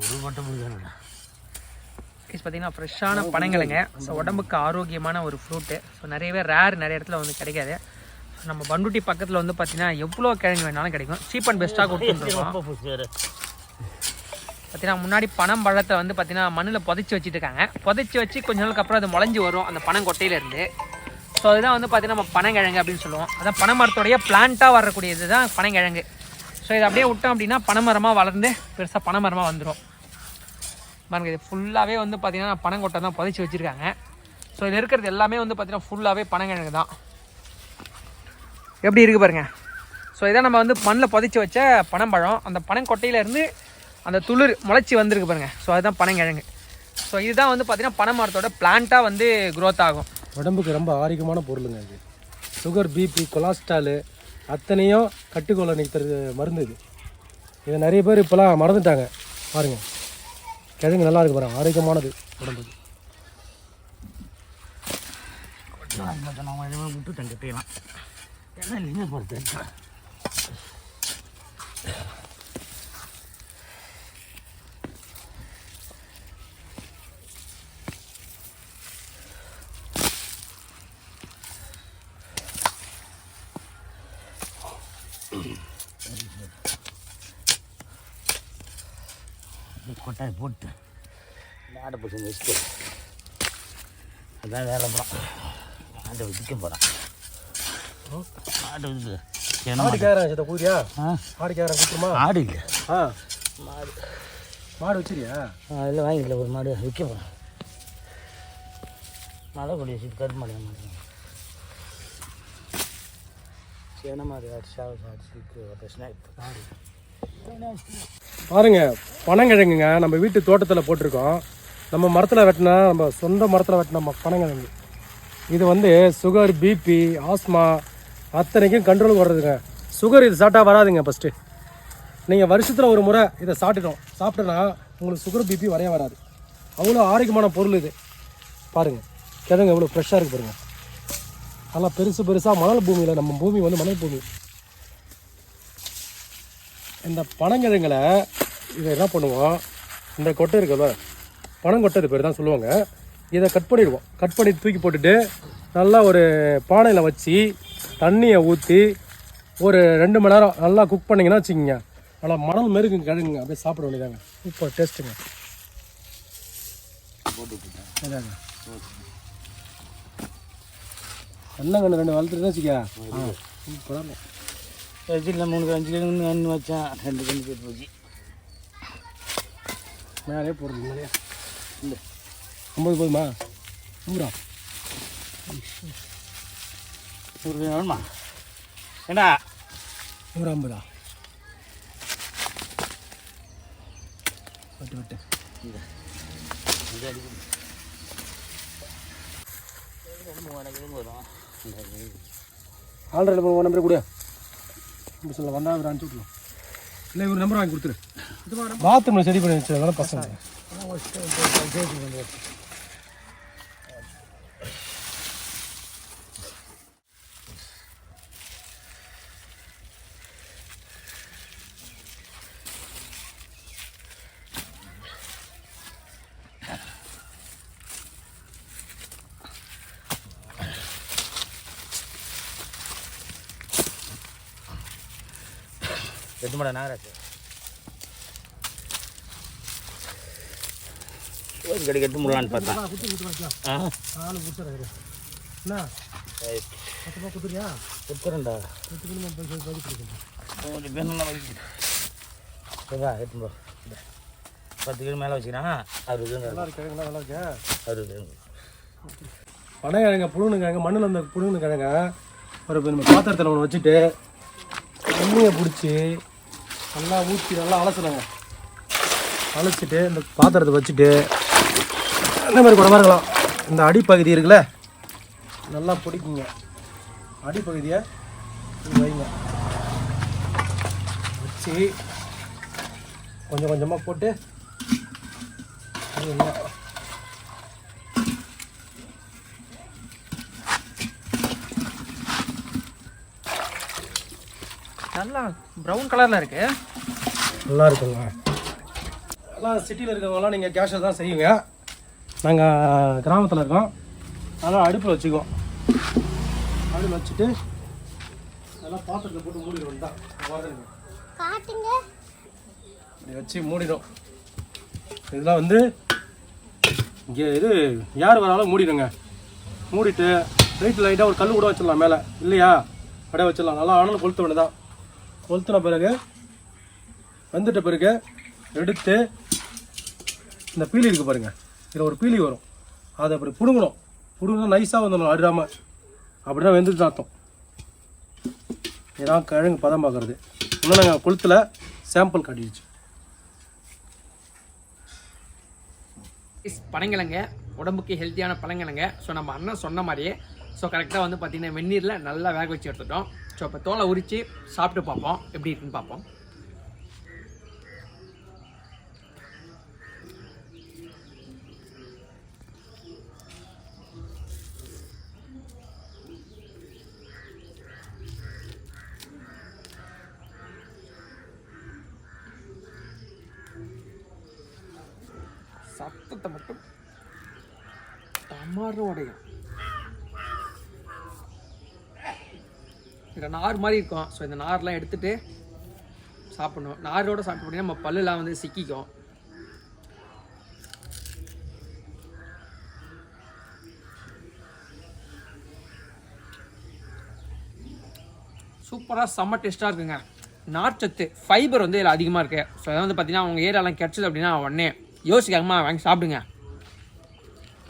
ஒரு மட்டும் பார்த்தீங்கன்னா ஃப்ரெஷ்ஷான பனங்கிழங்க ஸோ உடம்புக்கு ஆரோக்கியமான ஒரு ஃப்ரூட்டு ஸோ நிறையவே ரேர் நிறைய இடத்துல வந்து கிடைக்காது. நம்ம பண்டுட்டி பக்கத்தில் வந்து பார்த்தீங்கன்னா எவ்வளோ கிழங்கு வேணாலும் கிடைக்கும். சீப் அண்ட் பெஸ்ட்டாக கொடுத்துருக்கோம் பார்த்தீங்கன்னா முன்னாடி பனம் பழத்தை வந்து பார்த்தீங்கன்னா மண்ணில் புதைச்சி வச்சுட்டு இருக்காங்க புதைச்சி வச்சு கொஞ்ச நாளுக்கு அப்புறம் அது முளைஞ்சி வரும் அந்த பனங்கொட்டையிலேருந்து ஸோ அதுதான் வந்து பார்த்தீங்கன்னா நம்ம பனங்கிழங்கு அப்படின்னு சொல்லுவோம். அதான் பனைமரத்தோடைய பிளான்ட்டாக வரக்கூடியது தான் பனங்கிழங்கு. ஸோ இதை அப்படியே விட்டோம் அப்படின்னா பனைமரமாக வளர்ந்து பெருசாக பனைமரமாக வந்துடும் பாருங்க இது ஃபுல்லாகவே வந்து பார்த்திங்கன்னா பனங்கொட்டை தான் புதைச்சி வச்சுருக்காங்க. ஸோ இதில் இருக்கிறது எல்லாமே வந்து பார்த்திங்கன்னா ஃபுல்லாகவே பனங்கிழங்கு தான் எப்படி இருக்குது பாருங்கள் ஸோ இதை நம்ம வந்து மண்ணில் புதைச்சி வச்ச பனம்பழம் அந்த பனங்கொட்டையிலேருந்து அந்த துளிர் முளைச்சி வந்திருக்கு பாருங்க. ஸோ அதுதான் பனங்கிழங்கு. ஸோ இதுதான் வந்து பார்த்தீங்கன்னா பனை மரத்தோட பிளான்ட்டாக வந்து க்ரோத் ஆகும். உடம்புக்கு ரொம்ப ஆரோக்கியமான பொருளுங்க இது. சுகர் பிபி கொலஸ்ட்ராலு அத்தனையும் கட்டுக்கோலை நிறுத்துறது மருந்து இது. இதை நிறைய பேர் இப்போலாம் மறந்துட்டாங்க. பாருங்கள் கிழங்கு நல்லா இருக்கு பாருங்கள் ஆரோக்கியமானது உடம்புக்கு. நம்ம விட்டு தங்கிட்டேலாம். ஏன்னா இல்லைங்க பொறுத்து கொட்டாய் போட்டு ஆட்டை பிடிச்சி வச்சுட்டு அதான் வேலை போகிறான் ஆட்டை விற்க போகிறான் ஆட்டை விற்று ஆடு கூறியா ஆடு கேரன் கொடுத்துருமா ஆடு இல்லை. ஆ. மாடு. மாடு வச்சிரியா அதில் வாங்கிக்கல. ஒரு மாடு விற்க போகிறேன் மழை கொடி வச்சுட்டு கருப்பு மாடு மாட்டேன் சேன மாடு அடிச்சா அடிச்சு பிரச்சனை ஆடு பாருங்க பனங்கிழங்குங்க நம்ம வீட்டு தோட்டத்தில் போட்டிருக்கோம். நம்ம மரத்தில் வெட்டினா நம்ம சொந்த மரத்தில் வெட்டின பனங்கிழங்கு இது வந்து சுகர் பிபி ஆஸ்மா அத்தனைக்கும் கண்ட்ரோல் வர்றதுங்க சுகர் இது சாப்பிட்டா வராதுங்க ஃபஸ்ட்டு நீங்கள் வருஷத்தில் ஒரு முறை இதை சாப்பிட்டுட்டோம். சாப்பிட்டோன்னா உங்களுக்கு சுகர் பிபி வரைய வராது. அவ்வளோ ஆரோக்கியமான பொருள் இது. பாருங்கள் கிழங்கு எவ்வளோ ஃப்ரெஷ்ஷாக இருக்குது பாருங்கள் நல்லா பெருசு பெருசாக மணல் பூமியில் நம்ம பூமி வந்து மணல் பூமி. இந்த பனங்கிழங்குல இதை என்ன பண்ணுவோம்? இந்த கொட்டை இருக்குல்ல பனங்கொட்டை பேர் தான் சொல்லுவாங்க. இதை கட் பண்ணிடுவோம். கட் பண்ணி தூக்கி போட்டுட்டு நல்லா ஒரு பானையில் வச்சு தண்ணியை ஊற்றி ஒரு ரெண்டு மணி நேரம் நல்லா குக் பண்ணிங்கன்னா வச்சுக்கிங்க. நல்லா மணல் மெருகுங்க கிழங்குங்க அப்படியே சாப்பிட வேண்டியதாங்க சூப்பர் டேஸ்ட்டுங்க அதாங்க கண்ணு ரெண்டு வளர்த்துட்டு வச்சுக்க சூப்பராக இருக்கும். வச்சுல மூணு அஞ்சு கிலோ அண்ணு வச்சேன் ரெண்டு கண்ணு போட்டு போச்சு. மேலே போடுறது மேலே. இல்லை ஐம்பது போதுமா? நூறா நூறு வேணுமா? ஏண்டா? நூறு ஐம்பதா விட்டு விட்டு. ஆல்ரெடி ஒரு நம்பர் கூட. இப்படி சொல்ல வந்தா ஒரு அனுப்பிச்சு விட்ருலாம் இல்லை ஒரு நம்பர் வாங்கி கொடுத்துரு. பாத்ரூமில் செடி பண்ணி வச்சிருக்காங்க பசங்க. எட்டு மணி நேரம் ஒரு கடி கட்டு முடலான்னு பார்த்தா. ஆ? நாலு கொடுத்துறேன் என்ன பத்து ரூபா கொடுத்துறியா கொடுத்துறேன்டா ஒரு வேணும்னா. பத்து கிலோ மேலே வச்சுக்கிறேன் அறுபது நல்லா இருக்கு கிழங்கு நல்லா இருக்கா? அறுபது பனைக்கிழங்க புழுங்கு கிழங்கு மண்ணில் அந்த புழுங்கு கிழங்க ஒரு நம்ம பாத்திரத்தில் ஒன்று வச்சுட்டு தண்ணியை பிடிச்சி நல்லா ஊற்றி நல்லா அலசணுங்க அலசிட்டு இந்த பாத்திரத்தை வச்சுட்டு இந்த மாதிரி கூட இருக்கலாம் இந்த அடிப்பகுதி இருக்குல்ல நல்லா பிடிக்குங்க. அடிப்பகுதியை வைங்க. வச்சு கொஞ்சம் கொஞ்சமாக போட்டு நல்லா நல்லா ப்ரௌன் கலரில் இருக்குது நல்லா இருக்குங்க. எல்லாம் சிட்டியில் இருக்கவங்கலாம் நீங்கள் கேஷில் தான் செய்யுங்க. நாங்கள் கிராமத்தில் இருக்கோம். அதனால் அடுப்பில் வச்சுக்குவோம். அடுப்பில் வச்சுட்டு அதெல்லாம் பாத்திரத்தில் போட்டு மூடிடுவோம் தான் காட்டுங்க. இப்படி வச்சு மூடிடும் இதெல்லாம் வந்து இங்கே இது யார் வராலும் மூடிடுங்க. மூடிட்டு லைட் லைட்டாக ஒரு கல் கூட வச்சிடலாம் மேலே. இல்லையா? அப்படியே வச்சிடலாம். நல்லா ஆனாலும் கொளுத்த வேண்டியதான் கொளுத்துன பிறகு வந்துட்ட பிறகு எடுத்து இந்த பீலி இருக்கு பாருங்க. இதில் ஒரு பீலி வரும். அதை அப்படி பிடுங்கணும். பிடுங்கினா நைஸாக வந்துடணும் அடிடாம அப்படின்னா வெந்துட்டு அர்த்தம். இதான் கிழங்கு பதம் பார்க்குறது இன்னும் நாங்கள் கொளுத்தில் சாம்பிள் காட்டிடுச்சு. பனங்கிழங்க உடம்புக்கு ஹெல்த்தியான பழங்கிழங்க ஸோ நம்ம அண்ணன் சொன்ன மாதிரியே ஸோ கரெக்டாக வந்து பார்த்தீங்கன்னா வெந்நீரில் நல்லா வேக வச்சு எடுத்துட்டோம். ஸோ இப்போ தோலை உரித்து சாப்பிட்டு பார்ப்போம். எப்படி இருக்குன்னு பார்ப்போம். சத்தத்தை மட்டும் டமாரும் உடையும் நார் மாதிரி இருக்கும். ஸோ இந்த நார்லாம் எடுத்துகிட்டு சாப்பிடணும். நாரோட சாப்பிட்டு போனீங்கன்னா நம்ம பல்லுலாம் வந்து சிக்கிக்கும். சூப்பராக செம்ம டேஸ்ட்டாக இருக்குங்க. நார்ச்சத்து ஃபைபர் வந்து இதில் அதிகமாக இருக்குது ஸோ அதாவது வந்து பார்த்தீங்கன்னா உங்கள் ஏரியாலாம் கிடச்சிது அப்படின்னா உடனே யோசிக்காமல் வாங்கி சாப்பிடுங்க.